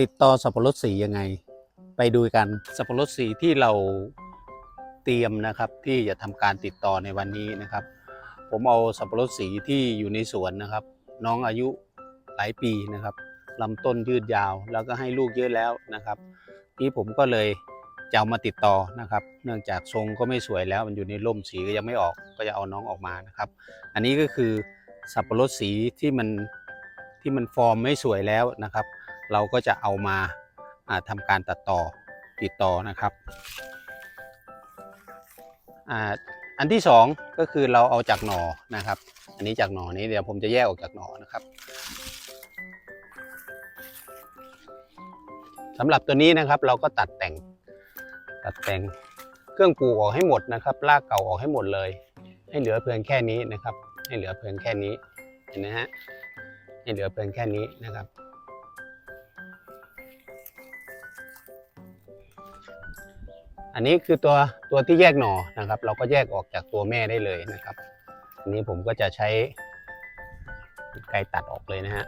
ติดต่อสับปะรดสียังไง ไปดูกันสับปะรดสีที่เราเตรียมนะครับที่จะทำการติดต่อในวันนี้นะครับ ผมเอาสับปะรดสีที่อยู่ในสวนนะครับ น้องอายุหลายปีนะครับลำต้นยืดยาวแล้วก็ให้ลูกเยอะแล้วนะครับที่ผมก็เลยจะเอามาติดต่อนะครับ เนื่องจากทรงก็ไม่สวยแล้วมันอยู่ในร่มสีก็ยังไม่ออกก็จะเอาน้องออกมานะครับ อันนี้ก็คือสับปะรดสีที่มันที่มันฟอร์มไม่สวยแล้วนะครับ เราก็จะเอามาอ่าทำการตัดต่อติดต่อนะครับอันที่สองก็คือเราเอาจากหน่อนะครับ อันนี้จากหน่อนี้เดี๋ยวผมจะแยกออกจากหน่อนะครับสำหรับตัวนี้นะครับเราก็ตัดแต่งตัดแต่งเครื่องปลูกออกให้หมดนะครับรากเก่าออกให้หมดเลย ให้เหลือเพียงแค่นี้นะครับ ให้เหลือเพียงแค่นี้เห็นไหมฮะให้เหลือเพียงแค่นี้นะครับ อันนี้คือตัวตัวที่แยกหน่อนะครับ เราก็แยกออกจากตัวแม่ได้เลยนะครับ อันนี้ผมก็จะใช้ไกรตัดออกเลยนะฮะ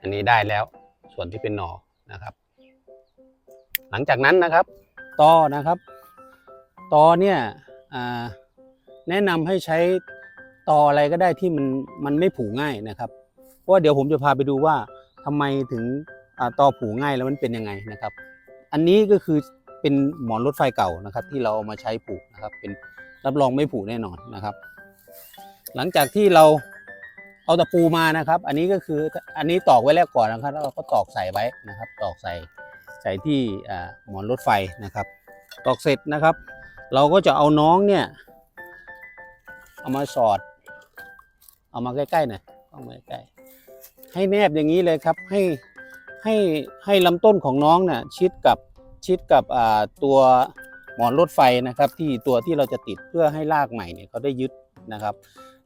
อันนี้ได้แล้วส่วนที่เป็นหน่อนะครับ หลังจากนั้นนะครับตอนะครับตอเนี่ยแนะนำให้ใช้ตออะไรก็ได้ที่มันมันไม่ผุง่ายนะครับ ราะว่าเดี๋ยวผมจะพาไปดูว่าทำไมถึงตอผุง่ายแล้วมันเป็นยังไงนะครับ อันนี้ก็คือเป็นหมอนรถไฟเก่านะครับ ที่เราเอามาใช้ผูกนะครับ เป็นรับรองไม่ผุแน่นอนนะครับ หลังจากที่เราเอาตะปูมานะครับ อันนี้ก็คืออันนี้ตอกไว้แล้วก่อนนะครับแล้วเราก็ตอกใส่ไว้นะครับ ตอกใส่ใส่ที่หมอนรถไฟนะครับ ตอกเสร็จนะครับ เราก็จะเอาน้องเนี่ยเอามาสอด เอามาใกล้ๆหน่อยเอามาใกล้ๆ ให้แนบอย่างนี้เลยครับ ให้ให้ให้ลำต้นของน้องเนี่ยชิดกับชิดกับตัวหมอนรถไฟนะครับ ที่ตัวที่เราจะติดเพื่อให้รากใหม่เนี่ยเขาได้ยึดนะครับ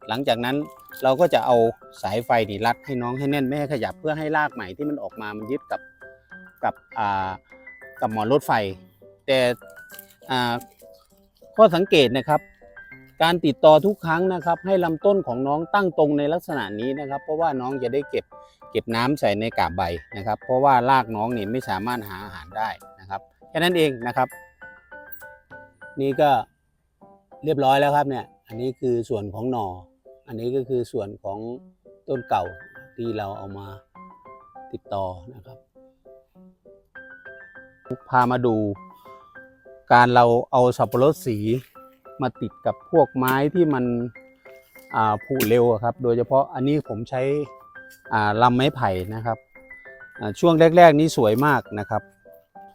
หลังจากนั้นเราก็จะเอาสายไฟนี่รัดให้น้องให้แน่นไม่ให้ขยับเพื่อให้รากใหม่ที่มันออกมามันยึดกับกับกับหมอนรถไฟ แต่ข้อสังเกตนะครับ การติดต่อทุกครั้งนะครับ ให้ลำต้นของน้องตั้งตรงในลักษณะนี้นะครับ เพราะว่าน้องจะได้เก็บเก็บน้ำใส่ในกาบใบนะครับ เพราะว่ารากน้องนี่ไม่สามารถหาอาหารได้นะครับแค่นั้นเองนะครับ นี่ก็เรียบร้อยแล้วครับเนี่ย อันนี้คือส่วนของหน่อ อันนี้ก็คือส่วนของต้นเก่าที่เราเอามาติดต่อนะครับ พามาดูการเราเอาสับปะรดสี มาติดกับพวกไม้ที่มันผุเร็วครับ โดยเฉพาะอันนี้ผมใช้ลำไม้ไผ่นะครับช่วงแรก ๆ นี้สวยมากนะครับ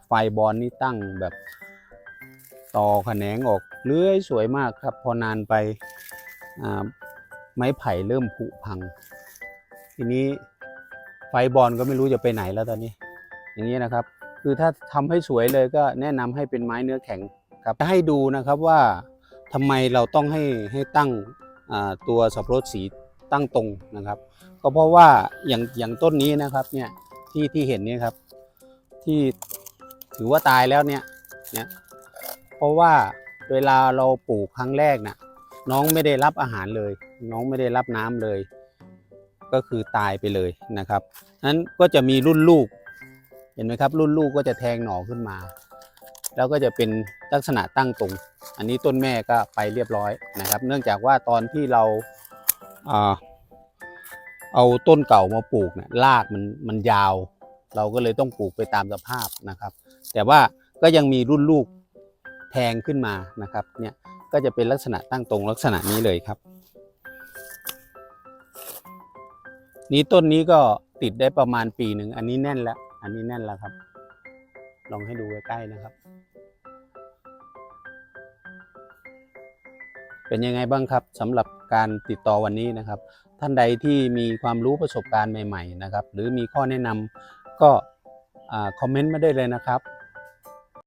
ไฟบอลนี่ตั้งแบบต่อแขนงออกเลื้อยสวยมากครับ พอนานไปไม้ไผ่เริ่มผุพัง ทีนี้ไฟบอลก็ไม่รู้จะไปไหนแล้วตอนนี้ อย่างนี้นะครับ คือถ้าทำให้สวยเลยก็แนะนำให้เป็นไม้เนื้อแข็งครับให้ดูนะครับว่า ทำไมเราต้องให้ให้ตั้งตัวสับปะรดสีตั้งตรงนะครับ ก็เพราะว่าอย่างอย่างต้นนี้นะครับเนี่ยที่ที่เห็นเนี่ยครับ ที่ถือว่าตายแล้วเนี่ยเนี่ยเพราะว่าเวลาเราปลูกครั้งแรกน่ะน้องไม่ได้รับอาหารเลย น้องไม่ได้รับน้ำเลย ก็คือตายไปเลยนะครับนั้นก็จะมีรุ่นลูกเห็นไหมครับ รุ่นลูกก็จะแทงหน่อขึ้นมา แล้วก็จะเป็นลักษณะตั้งตรง อันนี้ต้นแม่ก็ไปเรียบร้อยนะครับ เนื่องจากว่าตอนที่เราอ่าเอาต้นเก่ามาปลูกเนี่ยรากมันมันยาว เราก็เลยต้องปลูกไปตามสภาพนะครับ แต่ว่าก็ยังมีรุ่นลูกแทงขึ้นมานะครับเนี่ยก็จะเป็นลักษณะตั้งตรงลักษณะนี้เลยครับ นี้ต้นนี้ก็ติดได้ประมาณปีหนึ่งอันนี้แน่นแล้ว อันนี้แน่นแล้วครับ ลองให้ดูใกล้ๆนะครับ เป็นยังไงบ้างครับสำหรับการติดต่อวันนี้นะครับ ท่านใดที่มีความรู้ประสบการณ์ใหม่ๆนะครับ หรือมีข้อแนะนำก็คอมเมนต์มาได้เลยนะครับ